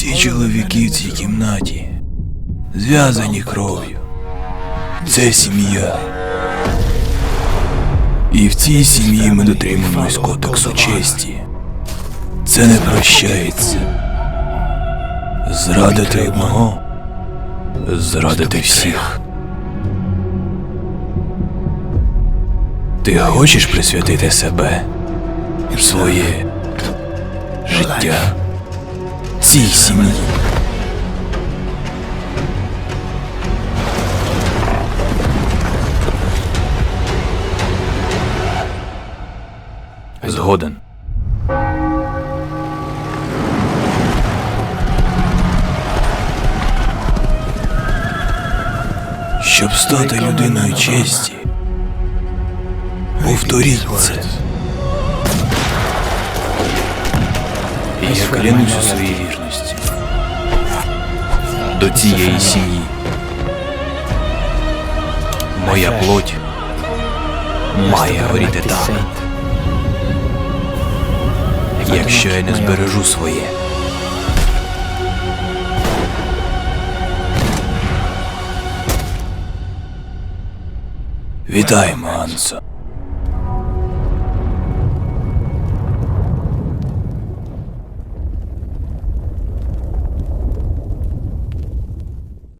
Всі чоловіки в цій кімнаті зв'язані кров'ю. Це сім'я. І в цій сім'ї ми дотримуємось кодексу честі. Це не прощається. Зрадити одного, зрадити всіх. Ти хочеш присвятити себе, своє життя цій сім'ї? Згоден. Щоб стати людиною честі, повторіть це. І я клянусь у своїй вірності до цієї сім'ї. Моя плоть має горіти так, якщо я не збережу своє. Вітаємо, Ансо.